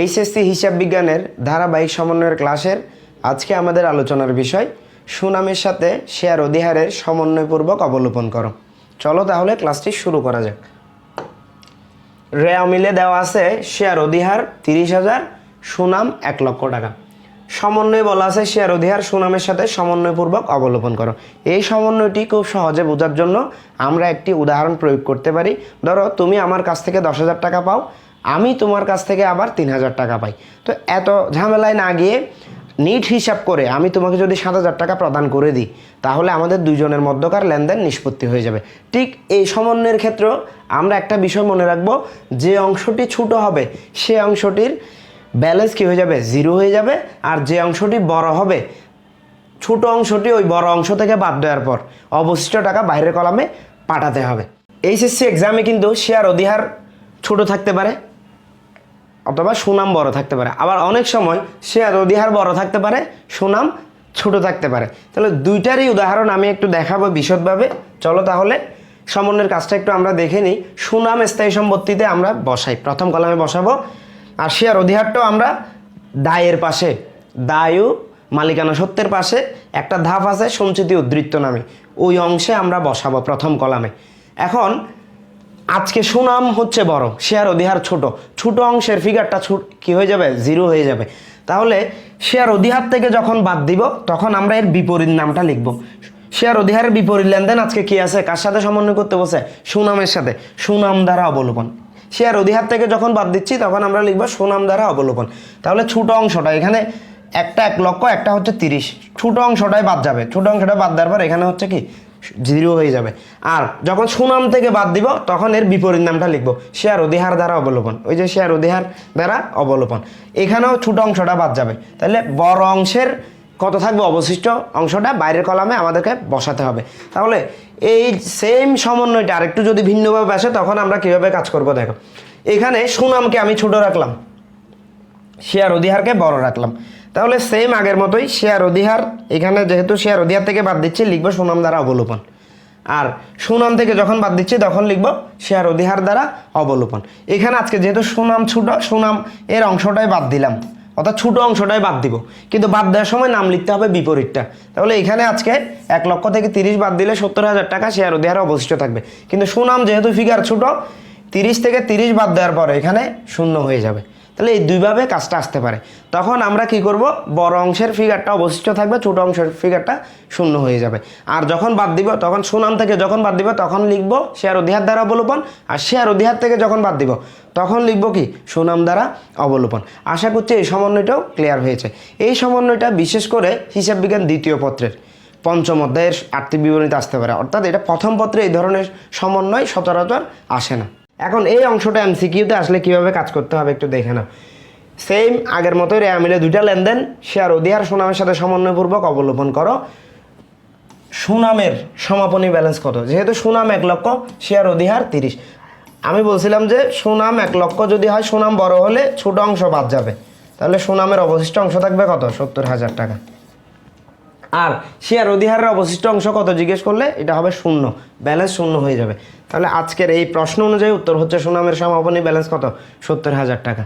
HSC হিসাব বিজ্ঞানের ধারাবাহিক সমন্বয়ের ক্লাসের আজকে আমাদের আলোচনার বিষয়, সুনামের সাথে শেয়ার অধিহারের সমন্বয়পূর্বক অবলোপন করো। চলো তাহলে ক্লাসটি শুরু করা যাক। রেয়া মিলে দেওয়া আছে শেয়ার অধিহার তিরিশ হাজার, সুনাম এক লক্ষ টাকা। সমন্বয় বলা আছে শেয়ার অধিহার সুনামের সাথে সমন্বয়পূর্বক অবলোপন করো। এই সমন্বয়টি খুব সহজে বোঝার জন্য আমরা একটি উদাহরণ প্রয়োগ করতে পারি। ধরো, তুমি আমার কাছ থেকে দশ হাজার টাকা পাও, আমি তোমার কাছ থেকে আবার তিন হাজার টাকা পাই। তো এত ঝামেলায় না গিয়ে নিট হিসাব করে আমি তোমাকে যদি সাত হাজার টাকা প্রদান করে দিই, তাহলে আমাদের দুজনের মধ্যকার লেনদেন নিষ্পত্তি হয়ে যাবে। ঠিক এই সমন্বয়ের ক্ষেত্রেও আমরা একটা বিষয় মনে রাখব, যে অংশটি ছোট হবে, সে অংশটির ব্যালেন্স কী হয়ে যাবে? জিরো হয়ে যাবে আর যে অংশটি বড় হবে, ছোট অংশটি ওই বড় অংশ থেকে বাদ দেওয়ার পর অবশিষ্ট টাকা বাইরের কলামে পাঠাতে হবে। এইচএসসি এক্সামে কিন্তু শেয়ার অধিহার ছোট থাকতে পারে অথবা সুনাম বড় থাকতে পারে। আবার অনেক সময় শেয়ার অধিহার বড় থাকতে পারে, সুনাম ছোট থাকতে পারে। তাহলে দুইটারই উদাহরণ আমি একটু দেখাবো বিশদভাবে। চলো তাহলে সমন্বয়ের কাজটা একটু আমরা দেখে নিই। সুনাম স্থায়ী সম্পত্তিতে আমরা বসাই। প্রথম কলামে বসাবো। আর শেয়ার অধিহারটাও আমরা দায়ের পাশে, দায়ু, মালিকানা সত্যের পাশে, একটা ধাপ আছে সঞ্চিতি উদ্ধৃত্ত নামে। ওই অংশে আমরা বসাবো প্রথম কলামে। এখন, আজকে সুনাম হচ্ছে বড়, শেয়ার অধিহার ছোট। ছোট অংশের ফিগারটা ছুট, কি হয়ে যাবে? জিরো হয়ে যাবে। তাহলে, শেয়ার অধিহার থেকে যখন বাদ দিব, তখন আমরা এর বিপরীত নামটা লিখব। শেয়ার অধিহারের বিপরীত লেনদেন আজকে কি আছে? কার সাথে সমন্বয় করতে বসে? সুনামের সাথে। সুনাম দ্বারা অবলোপন। শেয়ার অধিহার থেকে যখন বাদ দিচ্ছি, তখন আমরা লিখব সুনাম দ্বারা অবলোপন। তাহলে ছোট অংশটা, এখানে একটা এক লক্ষ, একটা হচ্ছে তিরিশ। ছোট অংশটাই বাদ যাবে। ছোট অংশটা বাদ দেওয়ার পর এখানে হচ্ছে কি? জিরো হয়ে যাবে। আর যখন সুনাম থেকে বাদ দিব, তখন এর বিপরীত নামটা লিখব। শেয়ার অধিহার দ্বারা অবলোপন। ওই যে শেয়ার অধিহার দ্বারা অবলোপন। এখানেও ছোট অংশটা বাদ যাবে। তাহলে বড় অংশের কত থাকবে অবশিষ্ট অংশটা বাইরের কলামে আমাদেরকে বসাতে হবে। তাহলে এই সেম সমন্বয়টা আরেকটু যদি ভিন্নভাবে আসে, তখন আমরা কীভাবে কাজ করব দেখো। এখানে সুনামকে আমি ছোট রাখলাম, শেয়ার অধিহারকে বড় রাখলাম। তাহলে সেম আগের মতোই শেয়ার অধিহার, এখানে যেহেতু শেয়ার অধিহার থেকে বাদ দিচ্ছি, লিখব সুনাম দ্বারা অবলোপন। আর সুনাম থেকে যখন বাদ দিচ্ছি, তখন লিখব শেয়ার অধিহার দ্বারা অবলোপন। এখানে আজকে যেহেতু সুনাম ছোট, সুনাম এর অংশটাই বাদ দিলাম। অর্থাৎ ছোটো অংশটাই বাদ দিব। কিন্তু বাদ দেওয়ার সময় নাম লিখতে হবে বিপরীতটা। তাহলে এখানে আজকে এক লক্ষ থেকে তিরিশ বাদ দিলে সত্তর হাজার টাকা শেয়ার দেওয়ার অবশিষ্ট থাকবে। কিন্তু সুনাম যেহেতু ফিগার ছোটো, তিরিশ থেকে তিরিশ বাদ দেওয়ার পরে এখানে শূন্য হয়ে যাবে। তাহলে এই দুইভাবে কাজটা আসতে পারে। তখন আমরা কি করব? বড় অংশের ফিগারটা অবশিষ্ট থাকবে, ছোট অংশের ফিগারটা শূন্য হয়ে যাবে। আর যখন বাদ দিব, তখন সুনাম থেকে যখন বাদ দিব, তখন লিখব শেয়ার অধিহার দ্বারা অবলোপন, আর শেয়ার অধিহার থেকে যখন বাদ দিব, তখন লিখব কি? সুনাম দ্বারা অবলোপন। আশা করছি এই সমন্বয়টাও ক্লিয়ার হয়েছে। এই সমন্বয়টা বিশেষ করে হিসাব বিজ্ঞান দ্বিতীয় পত্রের পঞ্চম অধ্যায়ের আর্থিক বিবরণীতে আসতে পারে। অর্থাৎ এটা প্রথম পত্রে এই ধরনের সমন্বয় সচরাচর আসে না। এখন এই অংশটা এমসিকিউতে আসলে কীভাবে কাজ করতে হবে একটু দেখে নাও। সেম আগের মতোই রেয়া মিলে দুইটা লেনদেন শেয়ার অধিহার সুনামের সাথে সমন্বয়পূর্বক অবলোপন করো। সুনামের সমাপনী ব্যালেন্স কত? যেহেতু সুনাম এক লক্ষ শেয়ার অধিহার তিরিশ। আমি বলছিলাম যে সুনাম এক লক্ষ যদি হয়, সুনাম বড় হলে ছোট অংশ বাদ যাবে। তাহলে সুনামের অবশিষ্ট অংশ থাকবে কত? সত্তর হাজার টাকা। আর শেয়ার অধিহারের অবশিষ্ট অংশ কত? জিজ্ঞেস করলে এটা হবে শূন্য ব্যালেন্স শূন্য হয়ে যাবে। তাহলে আজকের এই প্রশ্ন অনুযায়ী উত্তর হচ্ছে সুনামের সমাপনী ব্যালেন্স কত? সত্তর হাজার টাকা।